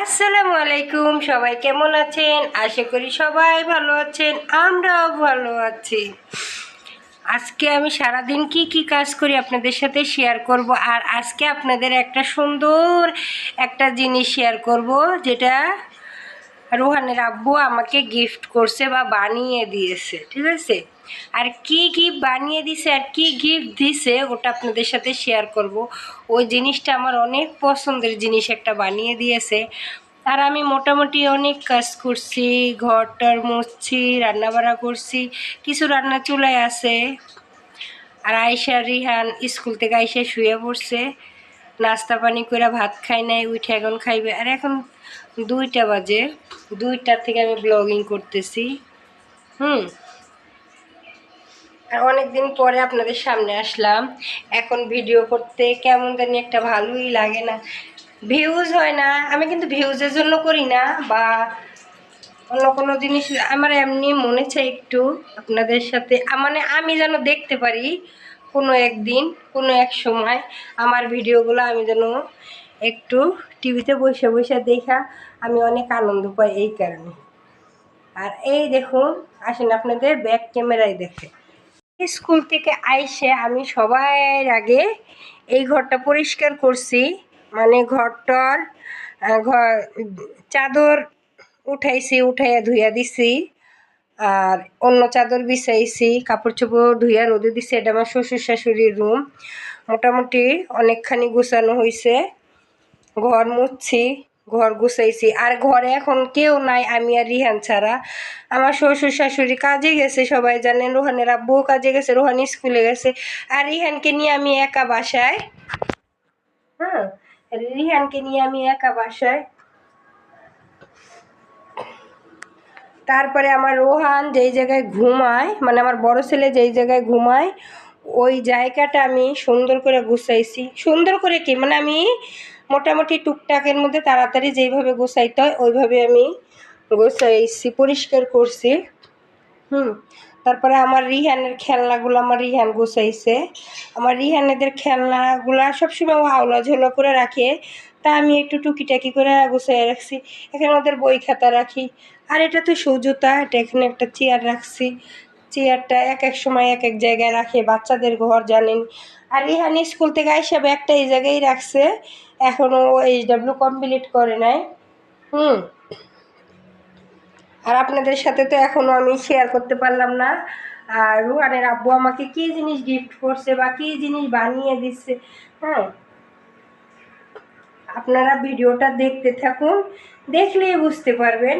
আসসালামু আলাইকুম, সবাই কেমন আছেন? আশা করি সবাই ভালো আছেন, আমরাও ভালো আছি। আজকে আমি সারাদিন কি কি কাজ করি আপনাদের সাথে শেয়ার করব, আর আজকে আপনাদের একটা সুন্দর একটা জিনিস শেয়ার করব, যেটা রোহানের আব্বু আমাকে গিফট করছে বা বানিয়ে দিয়েছে, ঠিক আছে? আর কি গিফট বানিয়ে দিছে আর কি গিফট দিছে ওটা আপনাদের সাথে শেয়ার করব। ওই জিনিসটা আমার অনেক পছন্দের জিনিস একটা বানিয়ে দিয়েছে। আর আমি মোটামুটি অনেক কাজ করছি, ঘরটার মুছছি, রান্নাবাড়া করছি, কিছু রান্না চুলায় আছে। আর আয়সা রিহান স্কুল থেকে আয়সা শুয়ে পড়ছে। নাস্তা পানি করে ভাত খাই নাই, উঠে এখন খাইবে। আর এখন দুইটা বাজে, দুইটার থেকে আমি ব্লগিং করতেছি। হুম। আর অনেক দিন পরে আপনাদের সামনে আসলাম। এখন ভিডিও করতে কেমন জানি একটা ভালোই লাগে না। ভিউজ হয় না। আমি কিন্তু ভিউজের জন্য করি না, বা অন্য কোনো জিনিস, আমার এমনি মনে চাই একটু আপনাদের সাথে। মানে আমি যেন দেখতে পারি কোনো একদিন কোনো এক সময় আমার ভিডিওগুলো আমি যেন একটু টিভিতে বসে বসে দেখা, আমি অনেক আনন্দ পাই এই কারণে। আর এই দেখুন, আসেন আপনাদের ব্যাক ক্যামেরায় দেখে। স্কুল থেকে আইসে আমি সবার আগে এই ঘরটা পরিষ্কার করছি। মানে ঘরটার ঘর, চাদর উঠাইছি, উঠাইয়া ধুইয়া দিছি। আর অন্য চাদর বিছাইছি কাপড় চোপড় ধুইয়া রোদে দিছি, এটা আমার শ্বশুর শাশুড়ির রুম। মোটামুটি অনেকখানি গুছানো হয়েছে ঘর মুছছি, ঘর গুছাইছি। আর ঘরে এখন কেউ নাই, আমি আর রিহান ছাড়া। আমার শ্বশুর শাশুড়ি কাজে গেছে, সবাই জানেন, রোহানের আব্বু কাজে গেছে, রোহান স্কুলে গেছে। আর রিহানকে নিয়ে আমি একা বাসায়। হ্যাঁ রিহানকে নিয়ে আমি একা বাসায়। তারপরে আমার রোহান যেই জায়গায় ঘুমায় মানে আমার বড় ছেলে যেই জায়গায় ঘুমায়, ওই জায়গাটা আমি সুন্দর করে গুছাইছি। সুন্দর করে কি? মানে আমি মোটামুটি টুকটাকের মধ্যে তাড়াতাড়ি যেইভাবে গুছাইতে হয়, ওইভাবে আমি গুছাইছি, পরিষ্কার করছি। হুম। তারপরে আমার রিহানের খেলনাগুলো আমার রিহান গুছাইছে। আমার রিহানেদের খেলনাগুলো সবসময় ও আওলা ঝোলা করে রাখে। তা আমি একটু টুকিটাকি করে গুছিয়ে রাখছি। এখানে ওদের বই খাতা রাখি। আর এটা তো সুজুতা এটা এখানে একটা চেয়ার রাখছি। চেয়ারটা এক এক সময় এক এক জায়গায় রাখে, বাচ্চাদের ঘর জানেন। আর রিহান স্কুল থেকে আইসা একটা এই জায়গায় রাখছে। এখনও এইচ ডাব্লিউ কমপ্লিট করে নাই। হুম। আর আপনাদের সাথে তো এখনও আমি শেয়ার করতে পারলাম না। আর রুহানের আব্বু আমাকে কী জিনিস গিফট করছে বা কী জিনিস বানিয়ে দিচ্ছে হ্যাঁ? আপনারা ভিডিওটা দেখতে থাকুন, দেখলেই বুঝতে পারবেন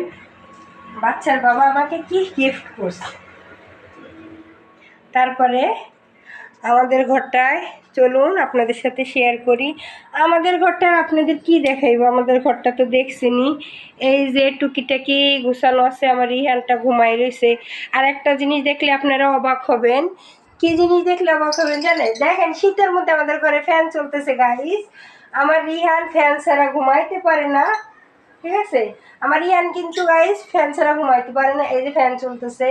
বাচ্চার বাবা আমাকে কি গিফট করছে। তারপরে আমাদের ঘরটায় চলুন আপনাদের সাথে শেয়ার করি। আমাদের ঘরটা আপনাদের কি দেখাইবো? আমাদের ঘরটা তো দেখছেনি এই যে টুকিটাকি গুছানো আছে, আমার রিহানটা ঘুমাই রয়েছে আর একটা জিনিস দেখলে আপনারা অবাক হবেন। কি জিনিস দেখলে অবাক হবেন জানেন? দেখেন, শীতের মধ্যে আমাদের ঘরে ফ্যান চলতেছে গাইস আমার রিহান ফ্যান ছাড়া ঘুমাইতে পারে না। ঠিক আছে? আমার ইয়ান কিন্তু গাইস ফ্যান ছাড়া ঘুমাইতে পারে না, এই যে ফ্যান চলতেছে।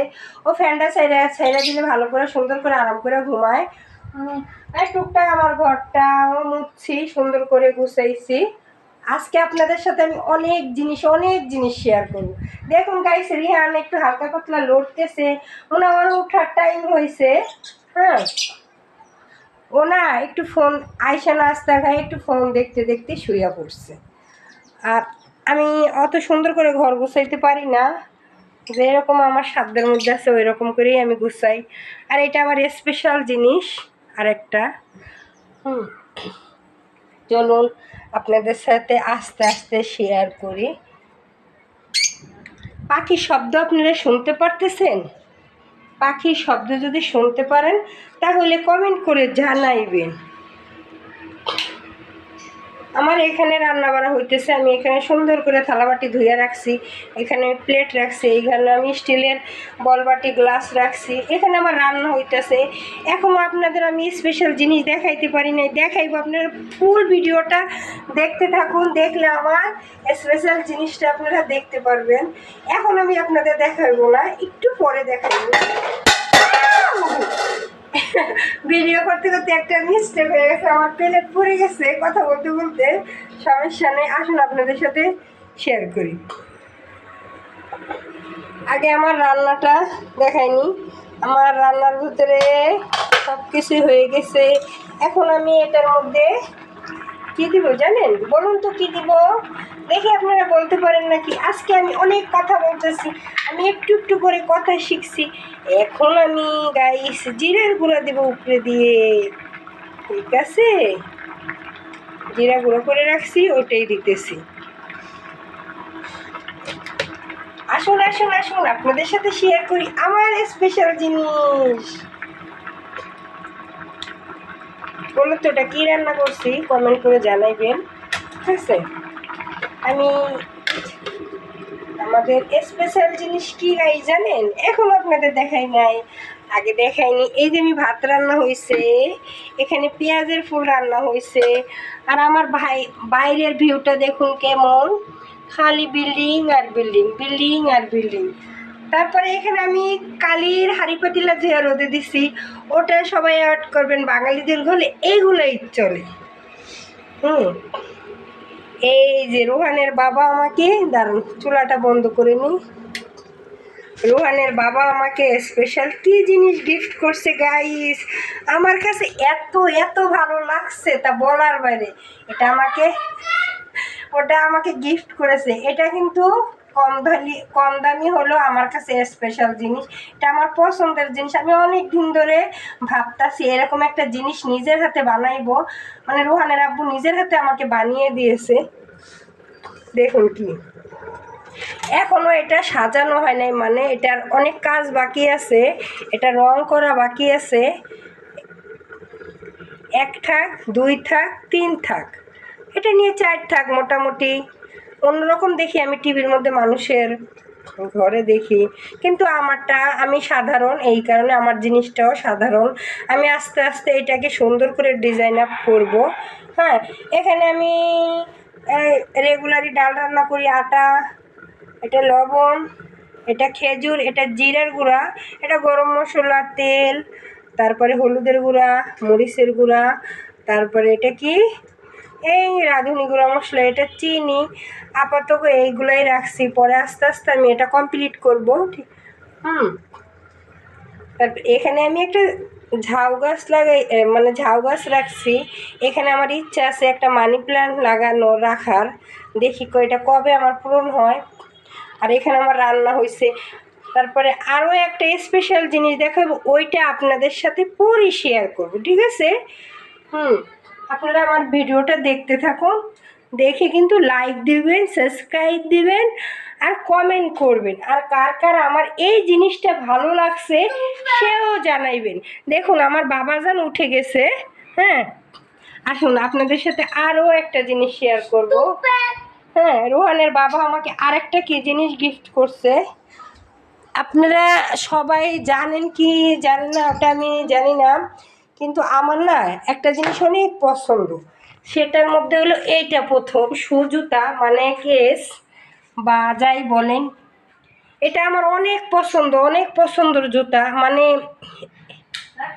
ও ফ্যানটা ছেড়ে ছেড়ে দিলে ভালো করে, সুন্দর করে আরাম করে ঘুমায়। আর টুকটাক আমার ঘরটা মুছছি, সুন্দর করে গুছাইছি। আজকে আপনাদের সাথে আমি অনেক জিনিস অনেক জিনিস শেয়ার করব। দেখুন গাইস রিহান একটু হালকা পাতলা লড়তেছে। মনে ওর ওঠার টাইম হয়েছে হ্যাঁ? ও না, একটু ফোন আয়সা নাস্তা খায় একটু ফোন দেখতে দেখতে শুয়ে পড়ছে। আর আমি অত সুন্দর করে ঘর গুছাইতে পারি না। যেরকম আমার সাধ্যের মধ্যে আছে ওই রকম করেই আমি গুছাই। আর এটা আমার স্পেশাল জিনিস আর একটা হুম। চলুন আপনাদের সাথে আস্তে আস্তে শেয়ার করি। পাখির শব্দ আপনারা শুনতে পারতেছেন? পাখির শব্দ যদি শুনতে পারেন, তাহলে কমেন্ট করে জানাইবেন। আমার এখানে রান্না বাড়া হইতেছে, আমি এখানে সুন্দর করে থালাবাটি ধুয়ে রাখছি, এখানে প্লেট রাখছি, এখানে আমি স্টিলের বলবাটি গ্লাস রাখছি, এখানে আমার রান্না হইতেছে। এখন আপনাদের আমি স্পেশাল জিনিস দেখাইতে পারি নাই, দেখাইব, আপনারা ফুল ভিডিওটা দেখতে থাকুন, দেখলে আমার স্পেশাল জিনিসটা আপনারা দেখতে পারবেন। এখন আমি আপনাদের দেখাইবো না, একটু পরে দেখাইবো। ভিডিও করতে করতে একটা মিস্টেক হয়ে গেছে, আমার প্লেট পড়ে গেছে কথা বলতে বলতে। সমস্যা নেই, আসুন আপনাদের সাথে শেয়ার করি। আগে আমার রান্নাটা দেখাইনি, আমার রান্নার ভিতরে সব কিছুই হয়ে গেছে। এখন আমি এটার মধ্যে কি দিব জানেন? বলুন তো কি দিব? দেখি আপনারা বলতে পারেন নাকি? আজকে আমি অনেক কথা বলতেছি। আমি একটু একটু করে কথা শিখছি। এখন আমি গাইস জিরার গুঁড়া দিব উপরে দিয়ে। ঠিক আছে? জিরা গুঁড়ো করে রাখছি, ওটাই দিতেছি। আসুন আসুন আসুন, আপনাদের সাথে শেয়ার করি আমার স্পেশাল জিনিস। বলো তো এটা কী রান্না করছি? কমেন্ট করে জানাইবেন। ঠিক আছে? আমি আমাদের স্পেশাল জিনিস কী গাই জানেন? এখন আপনাদের দেখাই নাই। আগে দেখাইনি। এই যে আমি ভাত রান্না হয়েছে এখানে পেঁয়াজের ফুল রান্না হয়েছে আর আমার ভাই, বাইরের ভিউটা দেখুন কেমন। খালি বিল্ডিং আর বিল্ডিং বিল্ডিং আর বিল্ডিং তারপরে এখানে আমি কালির হাড়ি পাতিলা যে রোদে দিছি, ওটা সবাই অ্যাড করবেন, বাঙালিদের ঘরে এইগুলোই চলে। হুম। এই যে রোহানের বাবা আমাকে দাঁড়ান চুলাটা বন্ধ করে নিই রোহানের বাবা আমাকে স্পেশাল কি জিনিস গিফট করছে গাইস আমার কাছে এত এত ভালো লাগছে তা বলার বাইরে। এটা আমাকে, ওটা আমাকে গিফট করেছে। এটা কিন্তু কম দামি কম দামি হলো আমার কাছে স্পেশাল জিনিস। এটা আমার পছন্দের জিনিস। আমি অনেক দিন ধরে ভাবতাছি, এরকম একটা জিনিস নিজের হাতে বানাইবো। মানে রোহানের আব্বু নিজের হাতে আমাকে বানিয়ে দিয়েছে। দেখুন কি। এখনও এটা সাজানো হয় নাই মানে এটার অনেক কাজ বাকি আছে। এটা রং করা বাকি আছে। এক থাক, দুই থাক, তিন থাক। এটা নিয়ে চার থাক মোটামুটি। অন্যরকম দেখি আমি টিভির মধ্যে মানুষের ঘরে দেখি। কিন্তু আমারটা, আমি সাধারণ, এই কারণে আমার জিনিসটাও সাধারণ। আমি আস্তে আস্তে এটাকে সুন্দর করে ডিজাইন আপ করব। হ্যাঁ এখানে আমি রেগুলারই ডাল রান্না করি, আটা, এটা লবণ, এটা খেজুর, এটা জিরার গুঁড়া, এটা গরম মশলা, তেল, তারপরে হলুদের গুঁড়া, মরিচের গুঁড়া, তারপরে এটা কি? এই রাঁধুনি গুঁড়া মশলা, এটা চিনি, আপাতত এইগুলাই রাখছি। পরে আস্তে আস্তে আমি এটা কমপ্লিট করব, ঠিক? হুম। তারপর এখানে আমি একটা ঝাউ গাছ লাগাই মানে ঝাউ গাছ রাখছি। এখানে আমার ইচ্ছা আছে একটা মানি প্ল্যান্ট লাগানো, রাখার। দেখি এটা কবে আমার পূরণ হয়। আর এখানে আমার রান্না হয়েছে তারপরে আরও একটা স্পেশাল জিনিস দেখাবো, ওইটা আপনাদের সাথে পরে শেয়ার করব, ঠিক আছে? হুম। আপনারা আমার ভিডিওটা দেখতে থাকুন, দেখে কিন্তু লাইক দিবেন সাবস্ক্রাইব দিবেন আর কমেন্ট করবেন। আর কার কার আমার এই জিনিসটা ভালো লাগছে সেও জানাইবেন। দেখুন, আমার বাবাজান উঠে গেছে হ্যাঁ। আসুন, আপনাদের সাথে আরও একটা জিনিস শেয়ার করব। হ্যাঁ রোহানের বাবা আমাকে আরেকটা কি জিনিস গিফট করছে? আপনারা সবাই জানেন কি, জানেন না, ওটা আমি জানি না। কিন্তু আমার না একটা জিনিস অনেক পছন্দ। সেটার মধ্যে হলো এইটা প্রথম সুজুতা মানে কেস বা যাই বলেন। এটা আমার অনেক পছন্দ, অনেক পছন্দর জুতা মানে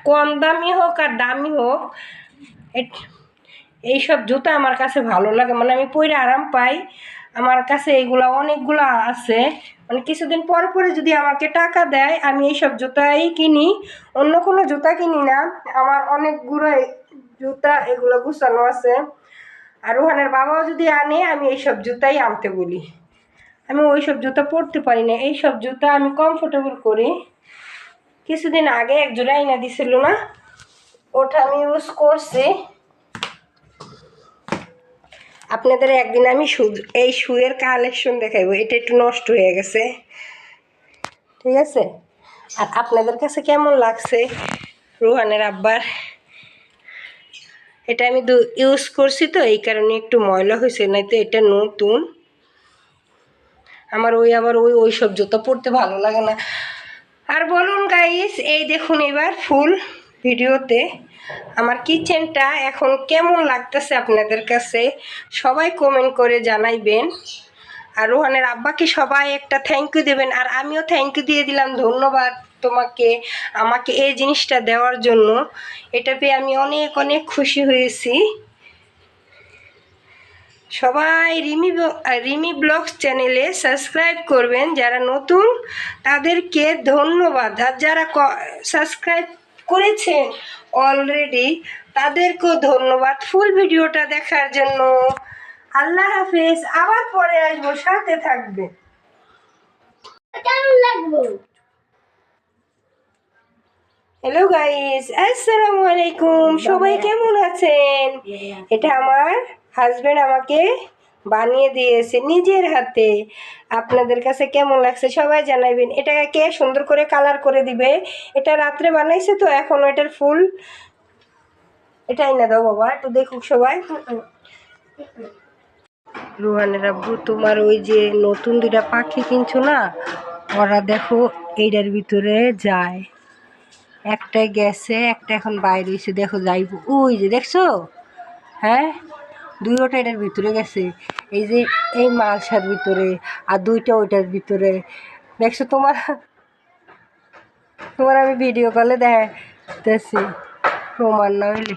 কম দামি হোক আর দামি হোক এইসব জুতা আমার কাছে ভালো লাগে মানে আমি পরে আরাম পাই। আমার কাছে এগুলা অনেকগুলো আছে। মানে কিছুদিন পর পরে যদি আমাকে টাকা দেয়, আমি এইসব জুতাই কিনি। অন্য কোনো জুতা কিনি না। আমার অনেকগুলো জুতা এগুলো গুছানো আছে। আর রোহানের বাবাও যদি আনে, আমি এইসব জুতাই আনতে বলি। আমি ওইসব জুতা পরতে পারি না। এইসব জুতা আমি কমফোর্টেবল করি। কিছুদিন আগে এক জোড়া এনে দিছিল না? ওটা আমি ইউজ করছি। আপনাদের একদিন আমি এই শুয়ের কালেকশন দেখাইবো। এটা একটু নষ্ট হয়ে গেছে। ঠিক আছে? আর আপনাদের কাছে কেমন লাগছে রুহানের আব্বার? এটা আমি দু ইউজ করছি তো, এই কারণে একটু ময়লা হয়েছে নয়তো এটা নতুন। আমার ওই আবার ওই ওই সব জুতো পরতে ভালো লাগে না। আর বলুন গাইস এই দেখুন এবার ফুল। ভিডিওতে আমার কিচেনটা এখন কেমন লাগতেছে আপনাদের কাছে সবাই কমেন্ট করে জানাইবেন। আর রোহানের আব্বাকে সবাই একটা থ্যাংক ইউ দেবেন। আর আমিও থ্যাংক ইউ দিয়ে দিলাম ধন্যবাদ তোমাকে, আমাকে এই জিনিসটা দেওয়ার জন্য। এটা পেয়ে আমি অনেক অনেক খুশি হয়েছি। সবাই রিমি রিমি ব্লগস চ্যানেলে সাবস্ক্রাইব করবেন। যারা নতুন, তাদেরকে ধন্যবাদ। আর যারা সাবস্ক্রাইব করেছেন। অলরেডি তাদেরকেও ধন্যবাদ ফুল ভিডিওটা দেখার জন্য। আল্লাহ হাফেজ আবার পরে আসব সাথে থাকবে কেমন লাগবো হ্যালো গাইস আসসালামু আলাইকুম। সবাই কেমন আছেন? এটা আমার হাজবেন্ড আমাকে বানিয়ে দিয়েছে নিজের হাতে। আপনাদের কাছে কেমন লাগছে সবাই জানাবেন এটাকে কে সুন্দর করে কালার করে দিবে? এটা রাত্রে বানাইছে তো, এখন এটার ফুল। এটাই না দাও বাবা, একটু দেখুক সবাই। রুহানের আব্বু, তোমার ওই যে নতুন দুটা পাখি কিনছো না, ওরা দেখো এইটার ভিতরে যায়। একটা গেছে, একটা এখন বাইরে এসে দেখো যাইব। ওই যে দেখছ? হ্যাঁ? দুইটা এটার ভিতরে গেছে। এই যে এই মালসার ভিতরে আর দুইটা ওইটার ভিতরে। দেখছ তোমার? তোমার আমি ভিডিও কলে দেখতেছি প্রমাণ না হইলে।